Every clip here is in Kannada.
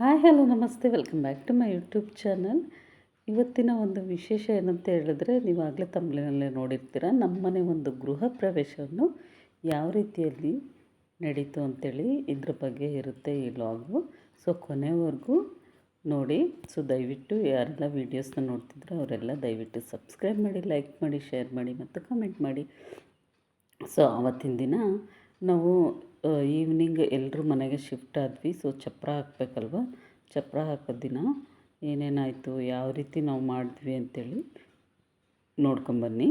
ಹಾಯ್, ಹಲೋ, ನಮಸ್ತೆ. Welcome back to my YouTube channel ಇವತ್ತಿನ ಒಂದು ವಿಶೇಷ ಏನಂತ ಹೇಳಿದ್ರೆ ನೀವು ಆಗಲೇ ತಮ್ಮಲಿನಲ್ಲೇ ನೋಡಿರ್ತೀರ, ನಮ್ಮನೆ ಒಂದು ಗೃಹ ಪ್ರವೇಶವನ್ನು ಯಾವ ರೀತಿಯಲ್ಲಿ ನಡೀತು ಅಂತೇಳಿ ಇದ್ರ ಬಗ್ಗೆ ಇರುತ್ತೆ ಈ ಲಾಗು ಸೊ ಕೊನೆವರೆಗೂ ನೋಡಿ. ಸೊ ದಯವಿಟ್ಟು ಯಾರೆಲ್ಲ ವೀಡಿಯೋಸ್ನ ನೋಡ್ತಿದ್ರು ಅವರೆಲ್ಲ ದಯವಿಟ್ಟು ಸಬ್ಸ್ಕ್ರೈಬ್ ಮಾಡಿ ಲೈಕ್ ಮಾಡಿ ಶೇರ್ ಮಾಡಿ ಮತ್ತು ಕಮೆಂಟ್ ಮಾಡಿ. ಸೊ ಆವತ್ತಿನ ದಿನ ನಾವು ಈವ್ನಿಂಗ್ ಎಲ್ಲರೂ ಮನೆಗೆ ಶಿಫ್ಟ್ ಆದ್ವಿ. ಸೊ ಚಪ್ಪರ ಹಾಕಬೇಕಲ್ವ? ಚಪ್ಪರ ಹಾಕೋ ದಿನ ಏನೇನಾಯಿತು, ಯಾವ ರೀತಿ ನಾವು ಮಾಡಿದ್ವಿ ಅಂತೇಳಿ ನೋಡ್ಕೊಂಬನ್ನಿ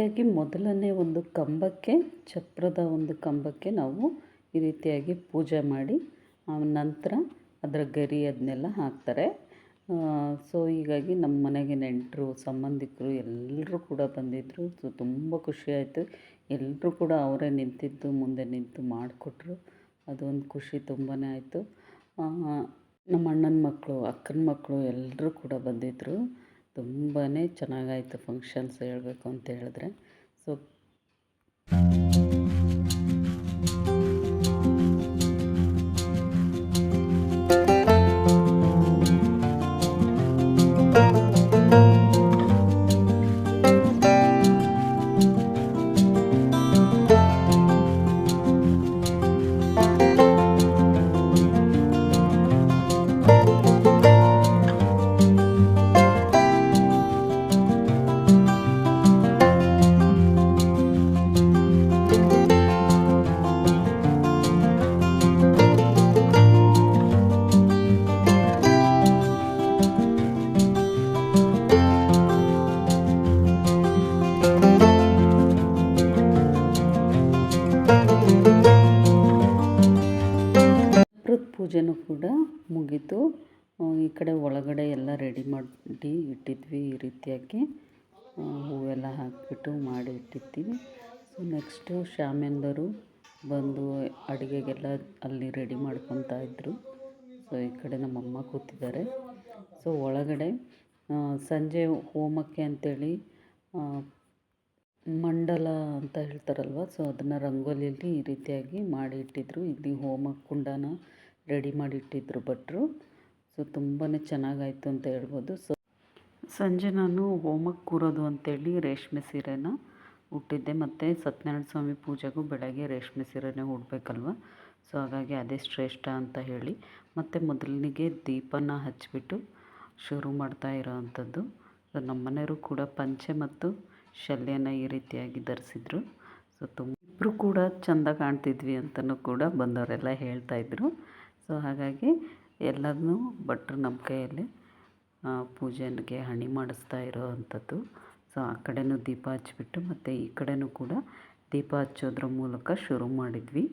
ರೀತಿಯಾಗಿ ಮೊದಲನೇ ಒಂದು ಕಂಬಕ್ಕೆ ಚಪ್ರದ ಒಂದು ಕಂಬಕ್ಕೆ ನಾವು ಈ ರೀತಿಯಾಗಿ ಪೂಜೆ ಮಾಡಿ ನಂತರ ಅದರ ಗರಿ ಅದನ್ನೆಲ್ಲ ಹಾಕ್ತಾರೆ. ಸೊ ಹೀಗಾಗಿ ನಮ್ಮ ಮನೆಗೆ ನೆಂಟರು, ಸಂಬಂಧಿಕರು ಎಲ್ಲರೂ ಕೂಡ ಬಂದಿದ್ದರು ಸೊ ತುಂಬ ಖುಷಿಯಾಯಿತು ಎಲ್ಲರೂ ಕೂಡ ಅವರೇ ನಿಂತಿದ್ದು, ಮುಂದೆ ನಿಂತು ಮಾಡಿಕೊಟ್ರು. ಅದೊಂದು ಖುಷಿ ತುಂಬಾ ಆಯಿತು. ನಮ್ಮ ಅಣ್ಣನ ಮಕ್ಕಳು, ಅಕ್ಕನ ಮಕ್ಕಳು ಎಲ್ಲರೂ ಕೂಡ ಬಂದಿದ್ದರು ತುಂಬಾ ಚೆನ್ನಾಗಾಯಿತು ಫಂಕ್ಷನ್ಸ್ ಹೇಳಬೇಕು ಅಂತ ಹೇಳಿದ್ರೆ. ಸೊ ಕಡೆ ಒಳಗಡೆ ಎಲ್ಲ ರೆಡಿ ಮಾಡಿ ಇಟ್ಟಿದ್ವಿ ಈ ರೀತಿಯಾಗಿ. ಹೂವೆಲ್ಲ ಹಾಕಿಬಿಟ್ಟು ಮಾಡಿ ಇಟ್ಟಿರ್ತೀವಿ. ಸೊ ನೆಕ್ಸ್ಟು ಶಾಮ್ಯಂದರು ಬಂದು ಅಡುಗೆಗೆಲ್ಲ ಅಲ್ಲಿ ರೆಡಿ ಮಾಡ್ಕೊತಾ ಇದ್ದರು ಸೊ ಈ ಕಡೆ ನಮ್ಮಮ್ಮ ಕೂತಿದ್ದಾರೆ. ಸೊ ಒಳಗಡೆ ಸಂಜೆ ಹೋಮಕ್ಕೆ ಅಂಥೇಳಿ ಮಂಡಲ ಅಂತ ಹೇಳ್ತಾರಲ್ವ? ಸೊ ಅದನ್ನು ರಂಗೋಲಿಯಲ್ಲಿ ಈ ರೀತಿಯಾಗಿ ಮಾಡಿ ಇಟ್ಟಿದ್ರು. ಇಲ್ಲಿ ಹೋಮ ಕುಂಡನ ರೆಡಿ ಮಾಡಿ ಇಟ್ಟಿದ್ರು ಭಟ್ರು. ಸೊ ತುಂಬಾ ಚೆನ್ನಾಗಾಯಿತು ಅಂತ ಹೇಳ್ಬೋದು. ಸೊ ಸಂಜೆ ನಾನು ಹೋಮಕ್ಕೆ ಕೂರೋದು ಅಂತೇಳಿ ರೇಷ್ಮೆ ಸೀರೆನ ಉಟ್ಟಿದ್ದೆ. ಮತ್ತು ಸತ್ಯನಾರಾಯಣ ಸ್ವಾಮಿ ಪೂಜೆಗೂ ಬೆಳಗ್ಗೆ ರೇಷ್ಮೆ ಸೀರೆನೇ ಉಡಬೇಕಲ್ವ? ಸೊ ಹಾಗಾಗಿ ಅದೇ ಶ್ರೇಷ್ಠ ಅಂತ ಹೇಳಿ. ಮತ್ತು ಮೊದಲಿಗೆ ದೀಪನ ಹಚ್ಚಿಬಿಟ್ಟು ಶುರು ಮಾಡ್ತಾ ಇರೋವಂಥದ್ದು. ಸೊ ನಮ್ಮ ಮನೆಯವರು ಕೂಡ ಪಂಚೆ ಮತ್ತು ಶಲ್ಯನ ಈ ರೀತಿಯಾಗಿ ಧರಿಸಿದ್ರು. ಸೊ ತುಂಬ ಇಬ್ಬರು ಕೂಡ ಚೆಂದ ಕಾಣ್ತಿದ್ವಿ ಅಂತಲೂ ಕೂಡ ಬಂದವರೆಲ್ಲ ಹೇಳ್ತಾಯಿದ್ರು ಸೊ ಹಾಗಾಗಿ ಎಲ್ಲದನ್ನೂ ಭಟ್ರು ನಮ್ಮ ಕೈಯಲ್ಲಿ ಪೂಜೆಗೆ ಹಣಿ ಮಾಡಿಸ್ತಾ ಇರೋ ಅಂಥದ್ದು. ಸೊ ಆ ಕಡೆನೂ ದೀಪ ಹಚ್ಚಿಬಿಟ್ಟು ಮತ್ತು ಈ ಕಡೆನೂ ಕೂಡ ದೀಪ ಹಚ್ಚೋದ್ರ ಮೂಲಕ ಶುರು ಮಾಡಿದ್ವಿ.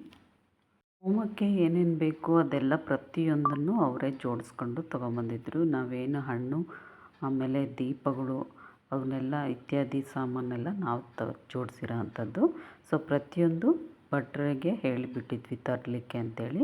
ಹೋಮಕ್ಕೆ ಏನೇನು ಬೇಕು ಅದೆಲ್ಲ ಪ್ರತಿಯೊಂದನ್ನು ಅವರೇ ಜೋಡಿಸ್ಕೊಂಡು ತೊಗೊಂಬಂದಿದ್ರು. ನಾವೇನು ಹಣ್ಣು, ಆಮೇಲೆ ದೀಪಗಳು, ಅವನ್ನೆಲ್ಲ ಇತ್ಯಾದಿ ಸಾಮಾನೆಲ್ಲ ನಾವು ತ, ಜೋಡಿಸಿರೋ ಅಂಥದ್ದು. ಸೊ ಪ್ರತಿಯೊಂದು ಭಟ್ರಿಗೆ ಹೇಳಿಬಿಟ್ಟಿದ್ವಿ ತರಲಿಕ್ಕೆ ಅಂಥೇಳಿ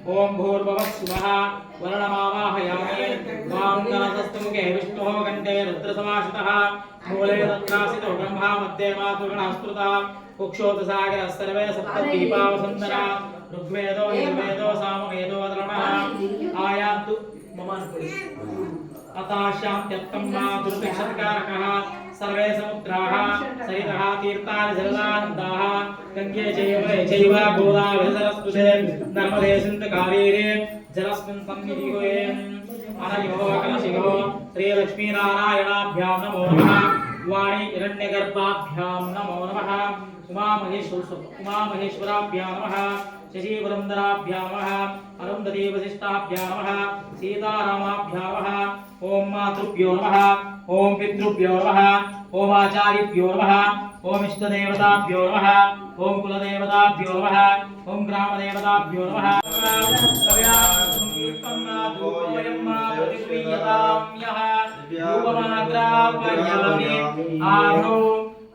शूरः शेको वर्णशिरसुप्त कलशमध्य वर्णावाहने विनियोगः ॐ तत्त्वायामि ब्रह्माणावन्धस्तवादशास्त्यास्त यजमानो अविर्भिः अहेलमानो वर्णेः भूत्योरशंसन आयुः प्रप्रमोषिः वर्णमावाहयामि ॐ भुः वर्णमावाहयामि ॐ भूर्भुवः शिवः वर्णमावाहयामि वां गणतस्तमुखे विष्णुः कण्ठे रुद्रसमाश्रितः मूले तत्रासितो ब्रह्मा मध्ये मातुगणस्तुता कुक्षोतसागरः सर्वे सप्तद्वीपावसुन्दरा ऋग्वेदो यजुर्वेदो सामवेदो धर्मः आयान्तु मम अताश्यान्त्यक्तं मा दुर्भिक्षत्कारकः सर्वे समुद्राः सरितः तीर्थानि जलदानन्दाः गङ्गे चैव चैव गोदावरी सरस्वते नर्मदे सिन्धुकावेरे जलस्मिन् सन्निधिगे अनयोः कलशियोः श्रीलक्ष्मीनारायणाभ्यां नमो नमः। वाणी हिरण्यगर्भाभ्यां नमो नमः। उमामहेश्वर उमामहेश्वराभ्यां नमः। शशीपुरन्दराभ्यां नमः। अरुन्धतीवशिष्टाभ्यां नमः। सीतारामाभ्यां नमः। ॐ मातृभ्यो नमः ॐ पितृभ्यो नमः ओम आचार्यभ्यो नमः ॐ इष्टदेवताभ्यो नमः ॐ कुलदेवताभ्यो नमः ॐ ग्रामदेवताभ्यो नमः।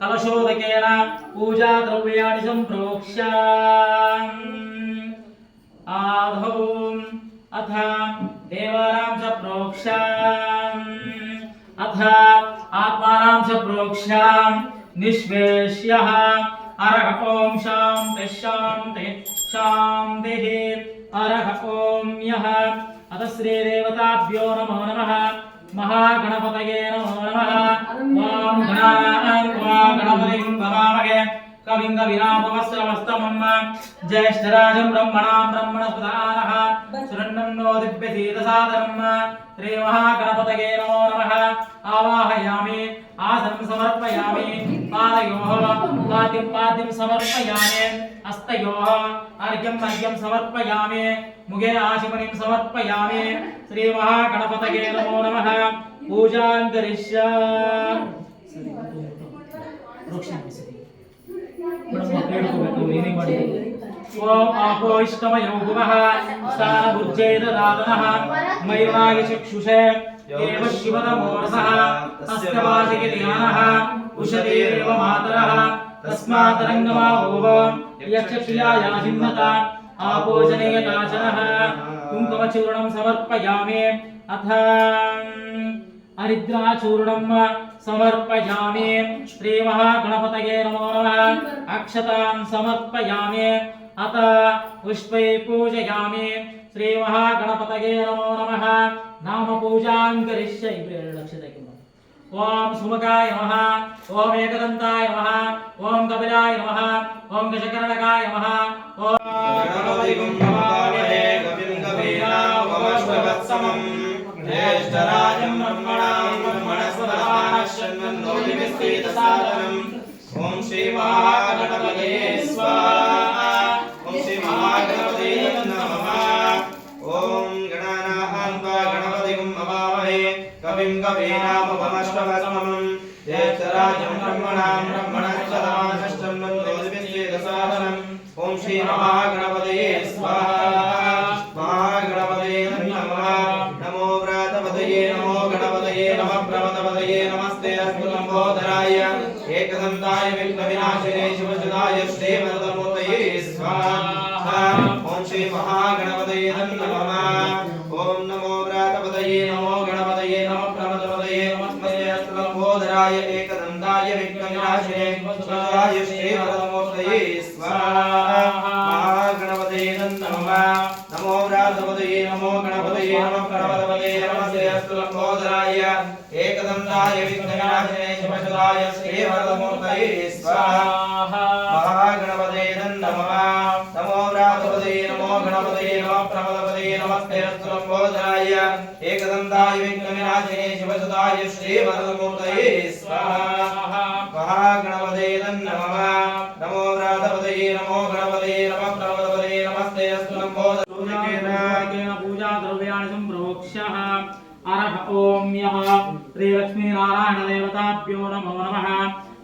कलशोदकेन पूजा द्रव्याणि सम्प्रोक्ष्य आधौ अथ देवानां च प्रोक्ष्य अथ आत्मानां च प्रोक्ष्य निष्वेश्यः अरह ॐ शान्तिः शान्तिः शान्तिः अरह ॐ यः अथ श्रीदेवताभ्यो नमो नमः महागणपतये नमो नमः ॐ गणान्त्वा गणपतिं भवामहे కవింగ వినాపవస్త్రమస్తమమ్మ జ్యేష్ఠరాజం బ్రహ్మణాం బ్రహ్మణస్పదానః సురన్నం నో దివ్యసీతసాదనమ్మ శ్రీ మహాగణపతయే నమో నమః. ఆవాహయామి ఆసనం సమర్పయామి పాదయోః పాతిం పాతిం సమర్పయామి హస్తయోః అర్ఘ్యం అర్ఘ్యం సమర్పయామి ముగే ఆశిమనిం సమర్పయామి శ్రీ మహాగణపతయే నమో నమః. పూజాం కరిష్యా ोष्टमयो भुवः स्थानभुज्यैरादनः मयूरायचक्षुषे एव शिवतमोरसः तस्य वाचकनिहानः उषतेरेव मातरः तस्मातरङ्गमाभूव यक्षक्रियायाहिन्नत आपोजनेयताचनः कुङ्कुमचूर्णं समर्पयामि अथ हरिद्राचूर्णं समर्पयामि श्रीमहागणपतये नमो नमः। अक्षतान् समर्पयामि। अत पुष्पै पूजयामि। श्रीमहागणपतये नमो नमः। नाम पूजां करिष्ये। लक्ष्यते किम् ॐ सुमुखाय नमः ॐ एकदन्ताय नमः ॐ कपिलाय नमः ओम गजकर्णकाय नमः ॐ ज्येष्ठराजं ब्रह्मणां शरणं नौमि स्वेदसाधनम् ॐ श्री महागणपते स्वाहा ॐ श्री महागणपते नमः ॐ गणानां त्वा गणपतिं ममामहे कविं कवीनामुपमश्वभस्मम् यक्षराजं ब्रह्मणां ब्रह्मणः सदानष्टं नन्दोदिभिस्वेदसाधनम् ॐ श्री महागणपतये स्वाहा विघ्नाय विघ्नविनाशिने शिवशदाय श्रीवरदमूर्तये स्वाहा। महागणपते नमः नमो व्रातपदे, नमो गणपते नमः प्रमदपदे नमस्ते रत्नम्बोधनाय एकदन्ताय, विघ्नविनाशिने शिवशदाय श्रीवरदमूर्तये स्वाहा। महागणपते नमः नमो व्रातपदे, नमो गणपते नमः प्रमदपदे नमस्ते रत्नम्बोध पूजा द्रव्याणि सम्प्रोक्ष्यः। अरह ओम्यः। श्रीलक्ष्मीनारायणदेवताभ्यो नमो नमः.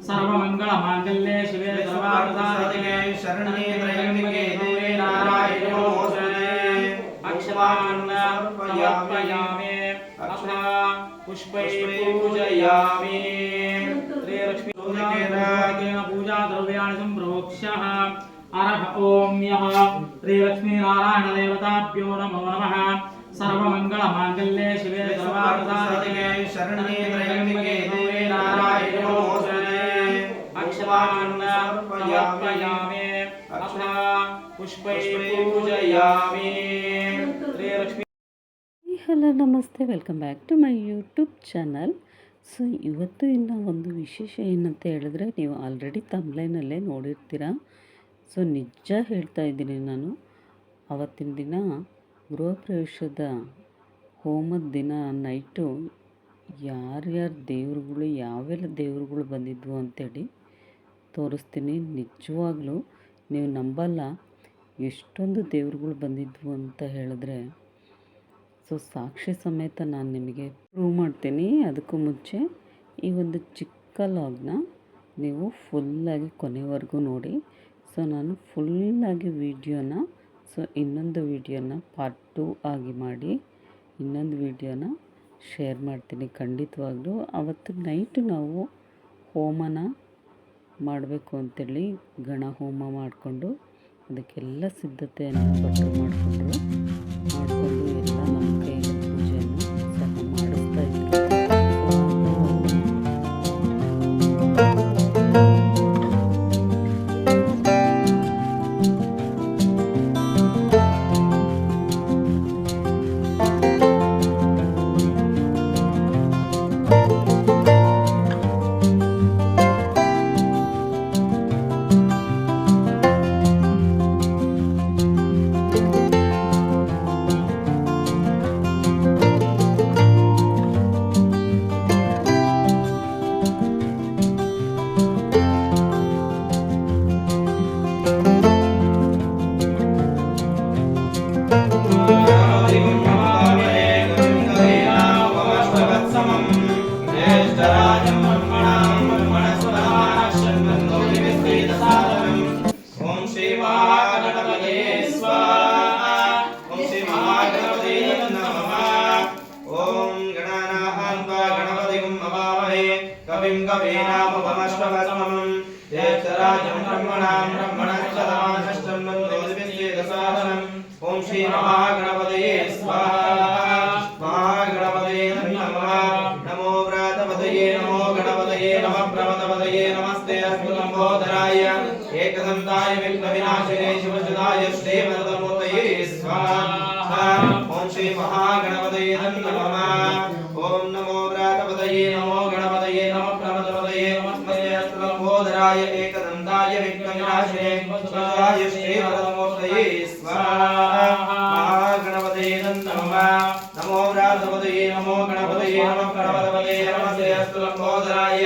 सर्वमङ्गलमाङ्गल्ये शिवे सर्वार्थसाधिके शरण्ये त्र्यम्बके देवे नारायणे नमोऽस्तुते अक्षतान् अथा पुष्पैः पूजयामि. श्रीलक्ष्मी पूजाद्रव्येण पूजाद्रव्याणि सम्प्रोक्ष्यः अरह ॐ यः श्रीलक्ष्मीनारायणदेवताभ्यो नमो नमः. ಸರ್ವಮಂಗಳ ಮಾಂಗಲ್ಯ ಶಿವೆ ಸರ್ವಾರ್ಥಸಾಧಿಕೆ. ಶರಣೇ ತ್ರಯಂಬಿಕೆ ದೇವಿ ನಾರಾಯಣೋಸ್ತುತೆ ಅಕ್ಷವಾನ್ನ ಸಮರ್ಪಯಾಮಿ. ಅಕ್ಷರ ಪುಷ್ಪೈ ಪೂಜಯಾಮಿ. ಶ್ರೀಲಕ್ಷ್ಮಿ ಹಲೋ ನಮಸ್ತೆ. Welcome back to my YouTube channel. So ಇವತ್ತು ಇನ್ನು ಒಂದು ವಿಶೇಷ ಏನಂತ ಹೇಳಿದ್ರೆ ನೀವು ಆಲ್ರೆಡಿ ತಮ್ಲೈನಲ್ಲೇ ನೋಡಿರ್ತೀರ. ಸೊ ನಿಜ ಹೇಳ್ತಾ ಇದ್ದೀನಿ ನಾನು. ಆವತ್ತಿನ ದಿನ ಗೃಹ ಪ್ರವೇಶದ ಹೋಮದ ದಿನ ನೈಟು ಯಾರ್ಯಾರು ದೇವ್ರುಗಳು, ಯಾವೆಲ್ಲ ದೇವ್ರುಗಳು ಬಂದಿದ್ವು ಅಂತೇಳಿ ತೋರಿಸ್ತೀನಿ. ನಿಜವಾಗ್ಲೂ ನೀವು ನಂಬಲ್ಲ ಎಷ್ಟೊಂದು ದೇವ್ರುಗಳು ಬಂದಿದ್ವು ಅಂತ ಹೇಳಿದ್ರೆ, ಸೊ ಸಾಕ್ಷಿ ಸಮೇತ ನಾನು ನಿಮಗೆ ಪ್ರೂವ್ ಮಾಡ್ತೀನಿ. ಅದಕ್ಕೂ ಮುಂಚೆ ಈ ಒಂದು ಚಿಕ್ಕ ಲಾಗ್ನ ನೀವು ಫುಲ್ಲಾಗಿ ಕೊನೆವರೆಗೂ ನೋಡಿ. ಸೊ ನಾನು ಫುಲ್ಲಾಗಿ ವಿಡಿಯೋನ ಸೊ ಇನ್ನೊಂದು ವಿಡಿಯೋನ ಪಾರ್ಟ್ ಟೂ ಆಗಿ ಮಾಡಿ, ಇನ್ನೊಂದು ವಿಡಿಯೋನ ಶೇರ್ ಮಾಡ್ತೀನಿ ಖಂಡಿತವಾಗ್ಲೂ. ಅವತ್ತು ನೈಟು ನಾವು ಹೋಮನ ಮಾಡಬೇಕು ಅಂತೇಳಿ ಗಣ ಹೋಮ ಮಾಡಿಕೊಂಡು, ಅದಕ್ಕೆಲ್ಲ ಸಿದ್ಧತೆಯನ್ನು ಭಟ್ರು ಮಾಡಿಕೊಂಡ್ರು. विघ्नविनाशिने शिवसुदाय श्रीवरदमूर्तये स्वाहा महागणपतये नमः नमो व्रातपदये नमो गणपतये नमः गणपतये नमस्ते अस्तु लम्बोदराय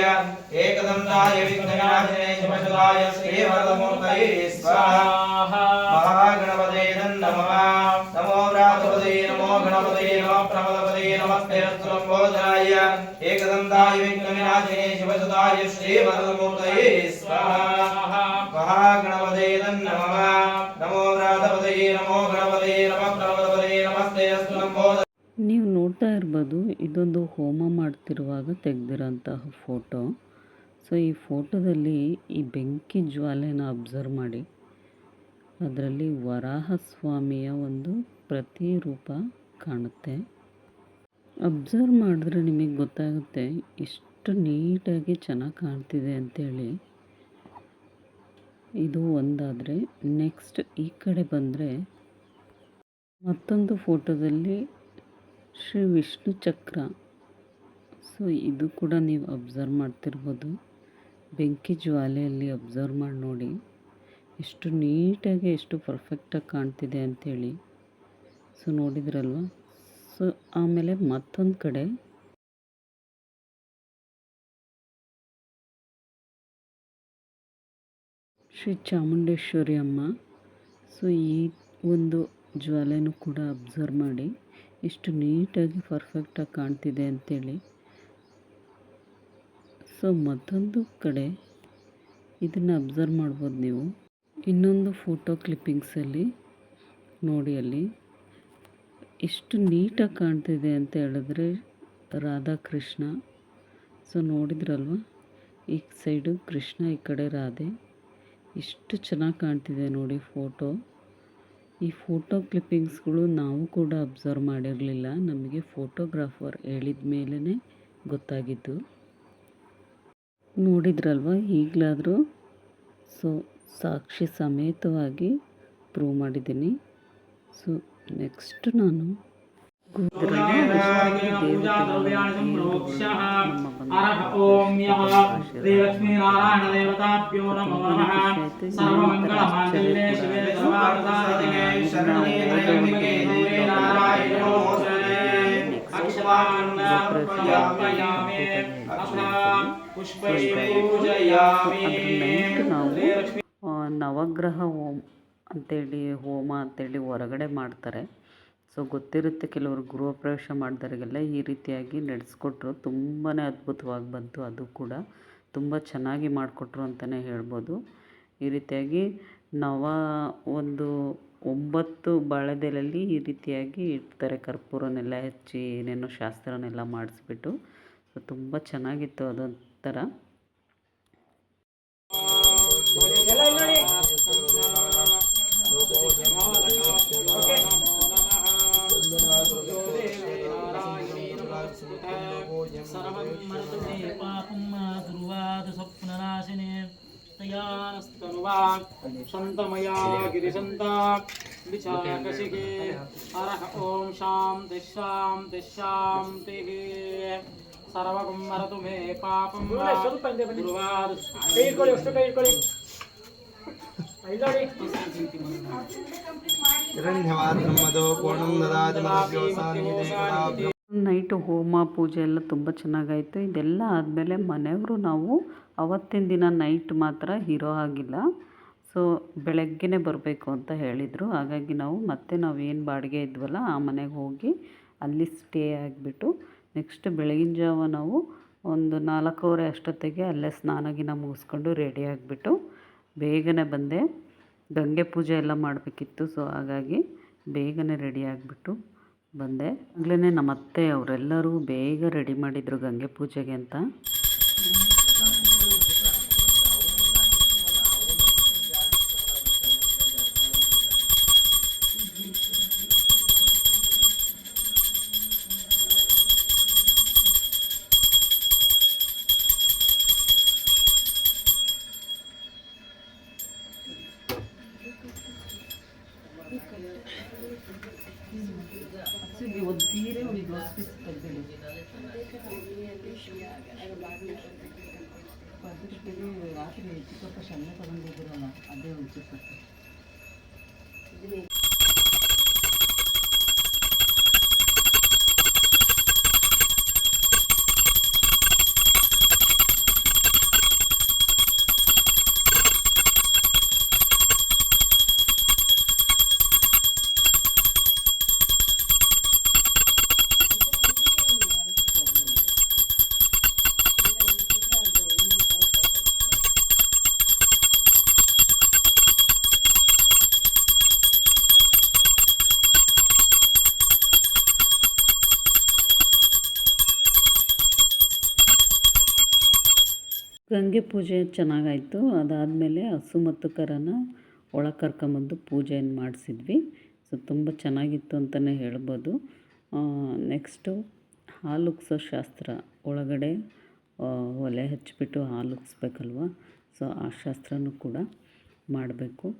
एकदन्ताय विघ्नविनाशिने शिवशदाय श्रीवरदमूर्तये स्वाहा महागणपते नमः नमो व्रातपदये नमो गणपतये नमः प्रमदपदये नमस्ते अस्तु लम्बोदराय एकदन्ताय विघ्नविनाशिने शिवशदाय श्रीवरदमूर्तये स्वाहा महागणपते नमः नमो व्रातपदये नमो गणपतये नमः प्रमदपदये नमस्ते अस्तु लम्बोदराय ನೀವು ನೋಡ್ತಾ ಇರ್ಬೋದು ಇದೊಂದು ಹೋಮ ಮಾಡ್ತಿರುವಾಗ ತೆಗೆದಿರೋಂತಹ ಫೋಟೋ ಸೊ ಈ ಫೋಟೋದಲ್ಲಿ ಈ ಬೆಂಕಿ ಜ್ವಾಲೆನ ಅಬ್ಸರ್ವ್ ಮಾಡಿ ಅದರಲ್ಲಿ ವರಾಹ ಸ್ವಾಮಿಯ ಒಂದು ಪ್ರತಿರೂಪ ಕಾಣುತ್ತೆ ಅಬ್ಸರ್ವ್ ಮಾಡಿದ್ರೆ ನಿಮಗೆ ಗೊತ್ತಾಗುತ್ತೆ ಎಷ್ಟು ನೀಟಾಗಿ ಚೆನ್ನಾಗಿ ಕಾಣ್ತಿದೆ ಅಂತೇಳಿ. ಇದು ಒಂದಾದರೆ ನೆಕ್ಸ್ಟ್ ಈ ಕಡೆ ಬಂದರೆ ಮತ್ತೊಂದು ಫೋಟೋದಲ್ಲಿ ಶ್ರೀ ವಿಷ್ಣು ಚಕ್ರ. ಸೊ, ಇದು ಕೂಡ ನೀವು ಅಬ್ಸರ್ವ್ ಮಾಡ್ತಿರ್ಬೋದು. ಬೆಂಕಿ ಜ್ವಾಲೆಯಲ್ಲಿ ಅಬ್ಸರ್ವ್ ಮಾಡಿ ನೋಡಿ. ಎಷ್ಟು ನೀಟಾಗಿ, ಎಷ್ಟು ಪರ್ಫೆಕ್ಟಾಗಿ ಕಾಣ್ತಿದೆ ಅಂಥೇಳಿ ಸೊ, ನೋಡಿದ್ರಲ್ವ? ಸೊ, ಆಮೇಲೆ ಮತ್ತೊಂದು ಕಡೆ. ಶ್ರೀ ಚಾಮುಂಡೇಶ್ವರಿ ಅಮ್ಮ. ಸೊ, ಈ ಒಂದು ಜ್ವಾಲೆನೂ ಕೂಡ ಅಬ್ಸರ್ವ್ ಮಾಡಿ ಎಷ್ಟು ನೀಟಾಗಿ ಪರ್ಫೆಕ್ಟಾಗಿ ಕಾಣ್ತಿದೆ ಅಂಥೇಳಿ ಸೊ, ಮತ್ತೊಂದು ಕಡೆ ಇದನ್ನು ಅಬ್ಸರ್ವ್ ಮಾಡ್ಬೋದು ನೀವು. ಇನ್ನೊಂದು ಫೋಟೋ ಕ್ಲಿಪ್ಪಿಂಗ್ಸಲ್ಲಿ ನೋಡಿ ಅಲ್ಲಿ. ಎಷ್ಟು ನೀಟಾಗಿ ಕಾಣ್ತಿದೆ ಅಂತ ಹೇಳಿದ್ರೆ ರಾಧಾಕೃಷ್ಣ. ಸೊ ನೋಡಿದ್ರಲ್ವ? ಈ ಸೈಡು ಕೃಷ್ಣ, ಈ ಕಡೆ ರಾಧೆ. ಎಷ್ಟು ಚೆನ್ನಾಗಿ ಕಾಣ್ತಿದೆ ನೋಡಿ ಫೋಟೋ. ಈ ಫೋಟೋ ಕ್ಲಿಪ್ಪಿಂಗ್ಸ್ಗಳು ನಾವು ಕೂಡ ಅಬ್ಸರ್ವ್ ಮಾಡಿರಲಿಲ್ಲ. ನಮಗೆ ಫೋಟೋಗ್ರಾಫರ್ ಹೇಳಿದ ಮೇಲೇ ಗೊತ್ತಾಗಿದ್ದು. ನೋಡಿದ್ರಲ್ವ ಈಗಲಾದರೂ? ಸೊ ಸಾಕ್ಷಿ ಸಮೇತವಾಗಿ ಪ್ರೂವ್ ಮಾಡಿದ್ದೀನಿ. ಸೊ నెక్స్ట్ నాను. శ్రీలక్ష్మీనారాయణ దేవతాభ్యో నమో నమ సర్వమంగళ మాంగళ్యే నవగ్రహ ఓం. ನವಗ್ರಹ ಹೋಮ ಅಂತೇಳಿ ಹೊರಗಡೆ ಮಾಡ್ತಾರೆ. ಸೊ ಗೊತ್ತಿರುತ್ತೆ ಕೆಲವರು ಗೃಹ ಪ್ರವೇಶ ಮಾಡಿದವರಿಗೆಲ್ಲ ಈ ರೀತಿಯಾಗಿ ನಡೆಸ್ಕೊಟ್ರು. ತುಂಬಾ ಅದ್ಭುತವಾಗಿ ಬಂತು ಅದು ಕೂಡ. ತುಂಬ ಚೆನ್ನಾಗಿ ಮಾಡಿಕೊಟ್ರು ಅಂತಲೇ ಹೇಳ್ಬೋದು. ಈ ರೀತಿಯಾಗಿ ನವ ಒಂದು ಒಂಬತ್ತು ಬಾಳೆದೆಲೆಯಲ್ಲಿ ಈ ರೀತಿಯಾಗಿ ಇಡ್ತಾರೆ. ಕರ್ಪೂರನೆಲ್ಲ ಹಚ್ಚಿ ಏನೇನೋ ಶಾಸ್ತ್ರನೆಲ್ಲ ಮಾಡಿಸ್ಬಿಟ್ಟು. ಸೊ ತುಂಬ ಚೆನ್ನಾಗಿತ್ತು ಅದೊಂಥರ. ತಯಾನಸ್ತನುವಾಗ್ ಶಂತಮಯಾ ಗಿರಿಶಂತ ವಿಚಾಕಶಿಖೆ ಹರಃ ಓಂ ಶಾಂತಿ ಶಾಂತಿ ಶಾಂತಿಃ ಸರ್ವಗಂ ಮರತು ಮೇ ಪಾಪಂ ದುರ್ವಾದ हिरण्यवाद्रमदो पूर्णं ददाति मदभ्यो सानिधे ನೈಟು ಹೋಮ ಪೂಜೆ ಎಲ್ಲ ತುಂಬ ಚೆನ್ನಾಗಾಯಿತು ಇದೆಲ್ಲ ಆದಮೇಲೆ ಮನೆಯವರು ನಾವು ಅವತ್ತಿನ ದಿನ ನೈಟ್ ಮಾತ್ರ ಇರೋ ಹಾಗಿಲ್ಲ ಸೊ ಬೆಳಗ್ಗೆನೇ ಬರಬೇಕು ಅಂತ ಹೇಳಿದರು. ಹಾಗಾಗಿ ನಾವು ಮತ್ತೆ ನಾವು ಏನು ಬಾಡಿಗೆ ಇದ್ವಲ್ಲ ಆ ಮನೆಗೆ ಹೋಗಿ ಅಲ್ಲಿ ಸ್ಟೇ ಆಗಿಬಿಟ್ಟು ನೆಕ್ಸ್ಟ್ ಬೆಳಗಿನ ಜಾವ ನಾವು ಒಂದು ನಾಲ್ಕೂವರೆ ಅಷ್ಟೊತ್ತಿಗೆ ಅಲ್ಲೇ ಸ್ನಾನ ಗಿನ ಮುಗಿಸ್ಕೊಂಡು ರೆಡಿ ಆಗಿಬಿಟ್ಟು ಬೇಗನೆ ಬಂದೆ. ಗಂಗೆ ಪೂಜೆ ಎಲ್ಲ ಮಾಡಬೇಕಿತ್ತು. ಸೊ ಹಾಗಾಗಿ ಬೇಗನೆ ರೆಡಿ ಆಗಿಬಿಟ್ಟು ಬಂದೆ. ಆಗ್ಲೇ ನಮ್ಮ ಅತ್ತೆ ಅವರೆಲ್ಲರೂ ಬೇಗ ರೆಡಿ ಮಾಡಿದರು ಗಂಗೆ ಪೂಜೆಗೆ ಅಂತ. ರಾತ್ರಿ ಚಿಕ್ಕಪ್ಪ ಶಣ್ಣ ತಗೊಂಡಿದ್ದೀರಲ್ಲ ಅದೇ ಒಂದು ಚಿಕ್ಕಪ್ಪ ಗಂಗೆ ಪೂಜೆ ಚೆನ್ನಾಗಾಯಿತು. ಅದಾದಮೇಲೆ ಹಸು ಮತ್ತು ಕರನ ಒಳಗೆ ಕರ್ಕೊಂಬಂದು ಪೂಜೆಯನ್ನು ಮಾಡಿಸಿದ್ವಿ. ಸೊ, ತುಂಬ ಚೆನ್ನಾಗಿತ್ತು ಅಂತಲೇ ಹೇಳ್ಬೋದು. ನೆಕ್ಸ್ಟು ಹಾಲು ಶಾಸ್ತ್ರ. ಒಳಗಡೆ ಒಲೆ ಹಚ್ಚಿಬಿಟ್ಟು ಹಾಲು ಉಗ್ಸ್ಬೇಕಲ್ವ ಸೊ, ಆ ಶಾಸ್ತ್ರನೂ ಕೂಡ ಮಾಡಬೇಕು.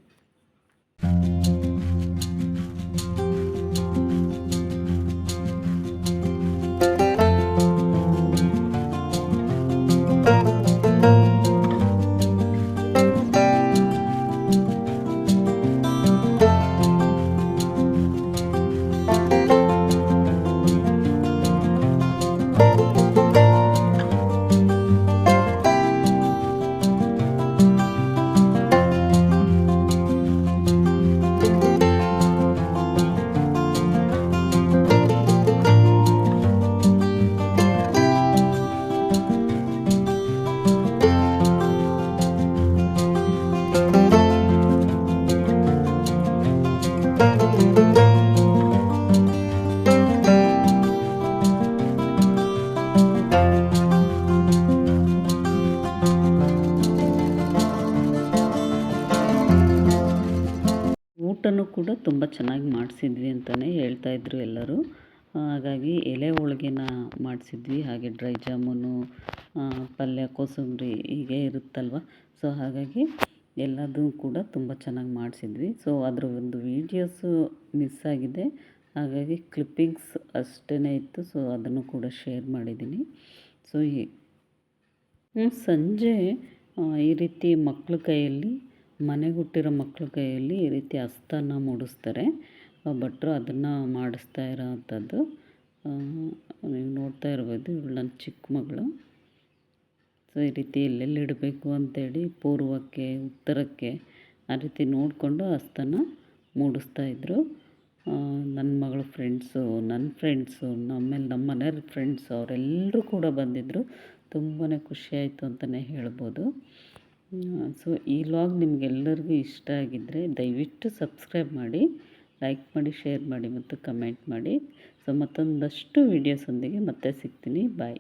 ಚೆನ್ನಾಗಿ ಮಾಡಿಸಿದ್ವಿ ಅಂತಲೇ ಹೇಳ್ತಾಯಿದ್ರು ಎಲ್ಲರೂ. ಹಾಗಾಗಿ ಎಲೆ ಹೋಳ್ಗೆನ ಮಾಡಿಸಿದ್ವಿ, ಹಾಗೆ ಡ್ರೈ ಜಾಮೂನು ಪಲ್ಯ, ಕೋಸಂಬರಿ ಹೀಗೆ ಇರುತ್ತಲ್ವ? ಸೊ ಹಾಗಾಗಿ ಎಲ್ಲದೂ ಕೂಡ ತುಂಬ ಚೆನ್ನಾಗಿ ಮಾಡಿಸಿದ್ವಿ. ಸೊ ಅದರ ಒಂದು ವೀಡಿಯೋಸು ಮಿಸ್ ಆಗಿದೆ. ಹಾಗಾಗಿ ಕ್ಲಿಪ್ಪಿಂಗ್ಸ್ ಅಷ್ಟೇ ಇತ್ತು. ಸೊ ಅದನ್ನು ಕೂಡ ಶೇರ್ ಮಾಡಿದ್ದೀನಿ. ಸೊ ಈ ಸಂಜೆ ಈ ರೀತಿ ಮಕ್ಳ ಕೈಯಲ್ಲಿ ಮನೆಗೆ ಹುಟ್ಟಿರೋ ಮಕ್ಕಳ ಕೈಯಲ್ಲಿ ಈ ರೀತಿ ಹಸ್ತನ ಮೂಡಿಸ್ತಾರೆ. ಭಟ್ರು ಅದನ್ನು ಮಾಡಿಸ್ತಾ ಇರೋವಂಥದ್ದು ನೀವು ನೋಡ್ತಾ ಇರ್ಬೋದು ಇವಳು ನನ್ನ ಚಿಕ್ಕ ಮಗಳು. ಸೊ, ಈ ರೀತಿ ಎಲ್ಲೆಲ್ಲಿ ಇಡಬೇಕು ಅಂತೇಳಿ ಪೂರ್ವಕ್ಕೆ, ಉತ್ತರಕ್ಕೆ ಆ ರೀತಿ ನೋಡಿಕೊಂಡು ಹಸ್ತನ ಮೂಡಿಸ್ತಾ ಇದ್ದರು ನನ್ನ ಮಗಳ ಫ್ರೆಂಡ್ಸು ನನ್ನ ಫ್ರೆಂಡ್ಸು ಆಮೇಲೆ ನಮ್ಮ ಮನೆಯವ್ರ ಫ್ರೆಂಡ್ಸು ಅವರೆಲ್ಲರೂ ಕೂಡ ಬಂದಿದ್ದರು ತುಂಬಾ ಖುಷಿಯಾಯಿತು ಅಂತಲೇ ಹೇಳ್ಬೋದು. ಸೊ ಈ ಲಾಗ್ ನಿಮಗೆಲ್ಲರಿಗೂ ಇಷ್ಟ ಆಗಿದ್ದರೆ ದಯವಿಟ್ಟು ಸಬ್ಸ್ಕ್ರೈಬ್ ಮಾಡಿ ಲೈಕ್ ಮಾಡಿ ಶೇರ್ ಮಾಡಿ ಮತ್ತು ಕಮೆಂಟ್ ಮಾಡಿ. ಸೊ ಮತ್ತೊಂದಷ್ಟು ವೀಡಿಯೋಸೊಂದಿಗೆ ಮತ್ತೆ ಸಿಗ್ತೀನಿ. ಬಾಯ್